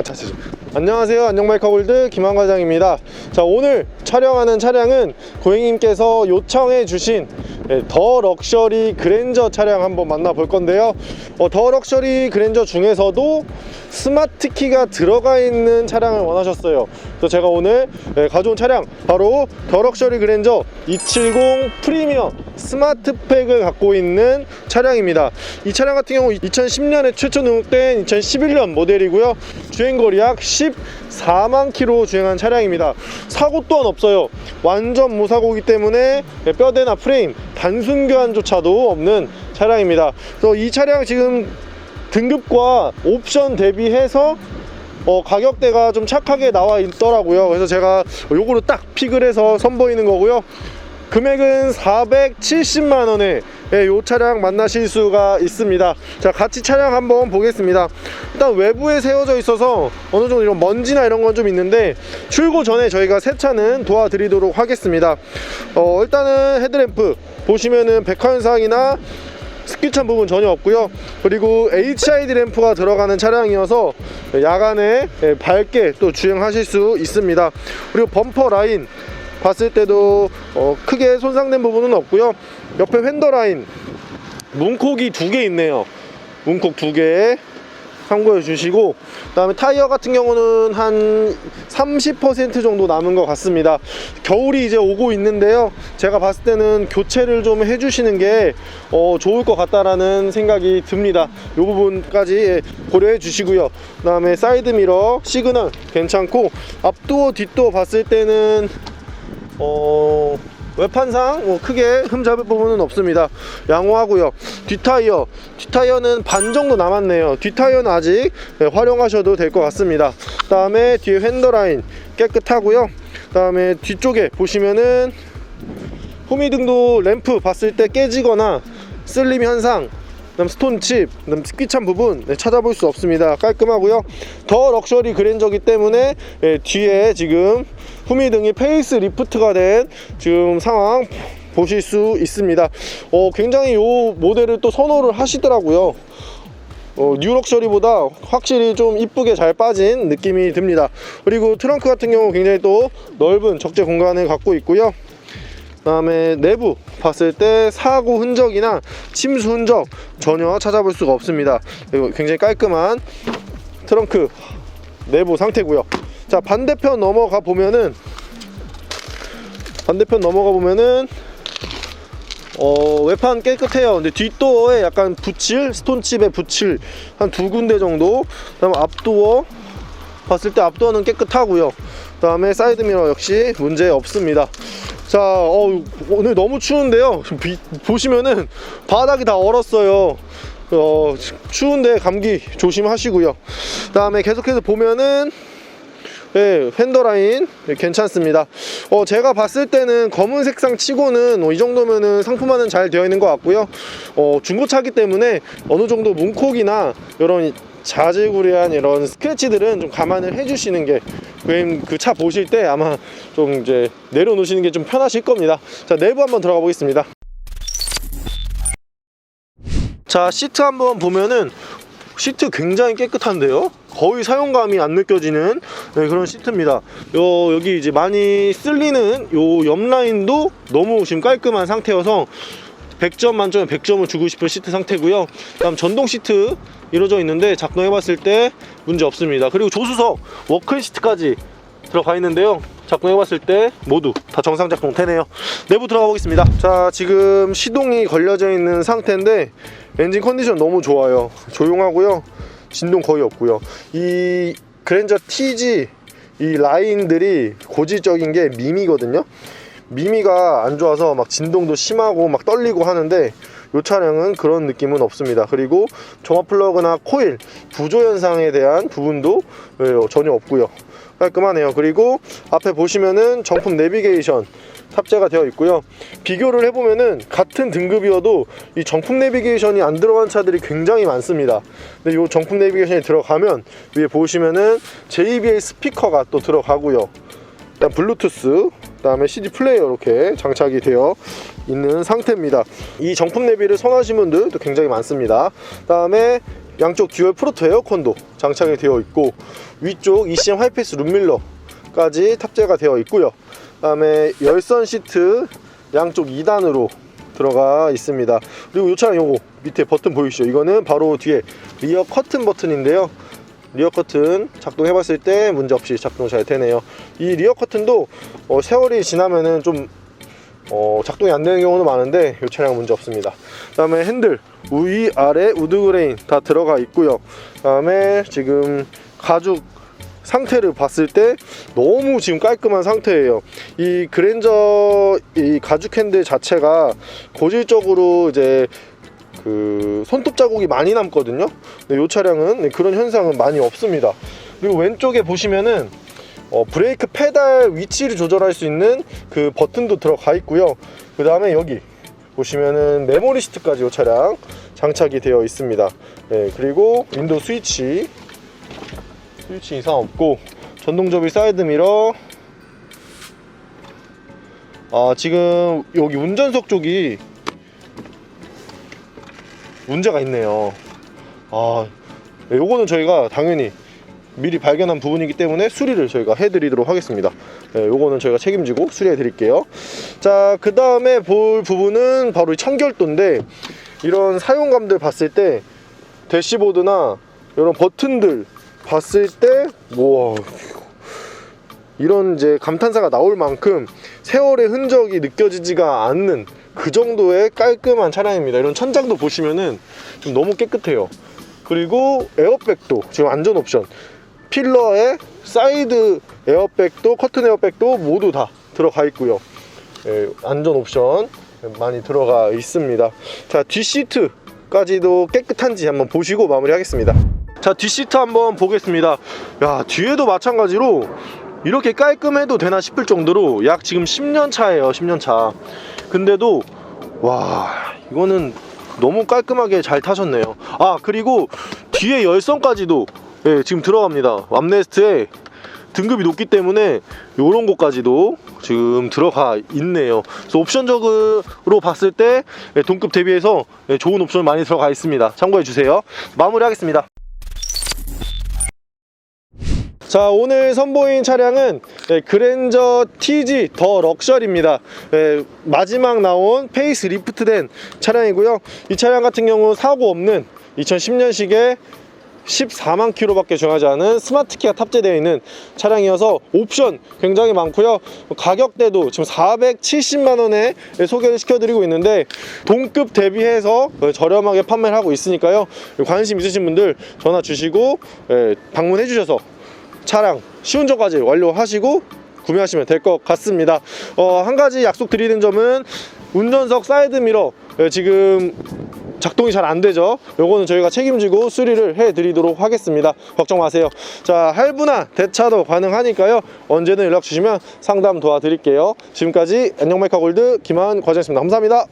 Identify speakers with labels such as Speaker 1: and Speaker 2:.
Speaker 1: 아, 자. 안녕하세요. 안녕마이카 골드 김한 과장입니다. 자, 오늘 촬영하는 차량은 고객님께서 요청해 주신 예, 더 럭셔리 그랜저 차량 한번 만나볼 건데요. 어, 더 럭셔리 그랜저 중에서도 스마트 키가 들어가 있는 차량을 원하셨어요. 그래서 제가 오늘 예, 가져온 차량 바로 더 럭셔리 그랜저 270 프리미엄 스마트팩을 갖고 있는 차량입니다. 이 차량 같은 경우 2010년에 최초 등록된 2011년 모델이고요. 주행거리 약 14만 킬로 주행한 차량입니다. 사고 또한 없어요. 완전 무사고이기 때문에 뼈대나 프레임 단순 교환조차도 없는 차량입니다. 그래서 이 차량 지금 등급과 옵션 대비해서 어, 가격대가 좀 착하게 나와 있더라고요. 그래서 제가 요거를 딱 픽을 해서 선보이는 거고요. 금액은 470만 원에 예, 요 차량 만나실 수가 있습니다. 자, 같이 차량 한번 보겠습니다. 일단 외부에 세워져 있어서 어느 정도 이런 먼지나 이런 건 좀 있는데 출고 전에 저희가 세차는 도와드리도록 하겠습니다. 어, 일단은 헤드램프 보시면은 백화현상이나 스키찬 부분 전혀 없고요. 그리고 HID 램프가 들어가는 차량이어서 야간에 예, 밝게 또 주행하실 수 있습니다. 그리고 범퍼 라인 봤을 때도 어, 크게 손상된 부분은 없고요. 옆에 휀더 라인 문콕이 두 개 있네요. 문콕 두 개. 참고해 주시고 그다음에 타이어 같은 경우는 한 30% 정도 남은 것 같습니다. 겨울이 이제 오고 있는데요. 제가 봤을 때는 교체를 좀 해주시는 게 어, 좋을 것 같다라는 생각이 듭니다. 이 부분까지 예, 고려해 주시고요. 그다음에 사이드 미러 시그널 괜찮고 앞도어 뒷도어 봤을 때는 어 외판상 뭐 크게 흠 잡을 부분은 없습니다. 양호하고요. 뒷타이어, 뒷타이어는 반 정도 남았네요. 뒷타이어는 아직 네, 활용하셔도 될 것 같습니다. 그다음에 뒤에 핸더라인 깨끗하고요. 그다음에 뒤쪽에 보시면은 후미등도 램프 봤을 때 깨지거나 슬림 현상 그다음 스톤칩, 그다음 스키찬 부분 네, 찾아볼 수 없습니다. 깔끔하고요. 더 럭셔리 그랜저기 때문에 예, 뒤에 지금 후미등이 페이스 리프트가 된 지금 상황 보실 수 있습니다. 어, 굉장히 이 모델을 또 선호를 하시더라고요. 어, 뉴 럭셔리보다 확실히 좀 이쁘게 잘 빠진 느낌이 듭니다. 그리고 트렁크 같은 경우 굉장히 또 넓은 적재 공간을 갖고 있고요. 그다음에 내부 봤을 때 사고 흔적이나 침수 흔적 전혀 찾아볼 수가 없습니다. 그리고 굉장히 깔끔한 트렁크 내부 상태고요. 자 반대편 넘어가 보면은 반대편 넘어가 보면은 어 외판 깨끗해요. 근데 뒷도어에 약간 붙일 스톤칩에 붙일 한 두 군데 정도. 그다음 앞도어 봤을 때 앞도어는 깨끗하고요. 그다음에 사이드 미러 역시 문제 없습니다. 자, 어, 오늘 너무 추운데요. 비- 보시면은 바닥이 다 얼었어요. 어, 추운데 감기 조심하시고요. 그 다음에 계속해서 보면은 예, 팬더 라인 예, 괜찮습니다. 어, 제가 봤을 때는 검은 색상 치고는 어, 이 정도면은 상품화는 잘 되어 있는 것 같고요. 어, 중고차기 때문에 어느 정도 문콕이나 이런 자질구레한 이런 스크래치들은 좀 감안을 해주시는 게 그 차 보실 때 아마 좀 이제 내려놓으시는 게 좀 편하실 겁니다. 자, 내부 한번 들어가 보겠습니다. 자, 시트 한번 보면은 시트 굉장히 깨끗한데요? 거의 사용감이 안 느껴지는 네, 그런 시트입니다. 요, 여기 이제 많이 쓸리는 요 옆라인도 너무 지금 깔끔한 상태여서 100점 만점에 100점을 주고 싶은 시트 상태고요. 다음 전동 시트 이루어져 있는데 작동해 봤을 때 문제 없습니다. 그리고 조수석 워크인 시트까지 들어가 있는데요. 작동해 봤을 때 모두 다 정상 작동 되네요. 내부 들어가 보겠습니다. 자, 지금 시동이 걸려져 있는 상태인데 엔진 컨디션 너무 좋아요. 조용하고요. 진동 거의 없고요. 이 그랜저 TG 이 라인들이 고질적인 게 미미거든요. 미미가 안 좋아서 막 진동도 심하고 막 떨리고 하는데 이 차량은 그런 느낌은 없습니다. 그리고 종합 플러그나 코일 부조 현상에 대한 부분도 예, 전혀 없고요. 깔끔하네요. 그리고 앞에 보시면은 정품 내비게이션 탑재가 되어 있고요. 비교를 해보면은 같은 등급이어도 이 정품 내비게이션이 안 들어간 차들이 굉장히 많습니다. 근데 이 정품 내비게이션이 들어가면 위에 보시면은 JBL 스피커가 또 들어가고요. 일단 블루투스, 그다음에 CD 플레이어 이렇게 장착이 되어 있는 상태입니다. 이 정품 내비를 선호하시는 분들도 굉장히 많습니다. 그다음에 양쪽 듀얼 프로토 에어컨도 장착이 되어 있고 위쪽 ECM 하이패스 룸밀러까지 탑재가 되어 있고요. 그다음에 열선 시트 양쪽 2단으로 들어가 있습니다. 그리고 이 차량 요거 밑에 버튼 보이시죠? 이거는 바로 뒤에 리어 커튼 버튼인데요. 리어 커튼 작동해 봤을 때 문제 없이 작동 잘 되네요. 이 리어 커튼도 어, 세월이 지나면은 좀 어, 작동이 안 되는 경우도 많은데 이 차량 문제 없습니다. 그 다음에 핸들 위 아래 우드 그레인 다 들어가 있고요. 그 다음에 지금 가죽 상태를 봤을 때 너무 지금 깔끔한 상태예요. 이 그랜저 이 가죽 핸들 자체가 고질적으로 이제 그 손톱 자국이 많이 남거든요. 근데 이 차량은 그런 현상은 많이 없습니다. 그리고 왼쪽에 보시면은 어, 브레이크 페달 위치를 조절할 수 있는 그 버튼도 들어가 있고요. 그 다음에 여기 보시면은 메모리 시트까지 이 차량 장착이 되어 있습니다. 네, 그리고 윈도우 스위치 스위치 이상 없고 전동 접이 사이드 미러 아 지금 여기 운전석 쪽이 문제가 있네요. 아, 네, 요거는 저희가 당연히 미리 발견한 부분이기 때문에 수리를 저희가 해드리도록 하겠습니다. 네, 요거는 저희가 책임지고 수리해 드릴게요. 자, 그 다음에 볼 부분은 바로 이 청결도인데 이런 사용감들 봤을 때 대시보드나 이런 버튼들 봤을 때 와, 이런 이제 감탄사가 나올 만큼 세월의 흔적이 느껴지지가 않는 그 정도의 깔끔한 차량입니다. 이런 천장도 보시면은 좀 너무 깨끗해요. 그리고 에어백도 지금 안전 옵션 필러에 사이드 에어백도 커튼 에어백도 모두 다 들어가 있고요. 예, 안전 옵션 많이 들어가 있습니다. 자 뒷시트까지도 깨끗한지 한번 보시고 마무리 하겠습니다. 자 뒷시트 한번 보겠습니다. 야 뒤에도 마찬가지로 이렇게 깔끔해도 되나 싶을 정도로 약 지금 10년 차예요 10년 차 근데도 와 이거는 너무 깔끔하게 잘 타셨네요 아 그리고 뒤에 열선까지도 예, 지금 들어갑니다 암네스트에 등급이 높기 때문에 이런 곳까지도 지금 들어가 있네요. 그래서 옵션적으로 봤을 때 예, 동급 대비해서 예, 좋은 옵션 많이 들어가 있습니다. 참고해 주세요. 마무리하겠습니다. 자 오늘 선보인 차량은 예, 그랜저 TG 더 럭셔리입니다. 예, 마지막 나온 페이스 리프트된 차량이고요. 이 차량 같은 경우 사고 없는 2010년식의 14만 킬로밖에 중하지 않은 스마트키가 탑재되어 있는 차량이어서 옵션 굉장히 많고요. 가격대도 지금 470만 원에 소개를 시켜드리고 있는데 동급 대비해서 저렴하게 판매를 하고 있으니까요. 관심 있으신 분들 전화 주시고 예, 방문해 주셔서 차량 시운전까지 완료하시고 구매하시면 될 것 같습니다. 어, 한 가지 약속드리는 점은 운전석 사이드 미러 예, 지금 작동이 잘 안 되죠. 요거는 저희가 책임지고 수리를 해 드리도록 하겠습니다. 걱정 마세요. 자, 할부나 대차도 가능하니까요. 언제든 연락 주시면 상담 도와드릴게요. 지금까지 안녕 메카 골드 김한 과장이었습니다. 감사합니다.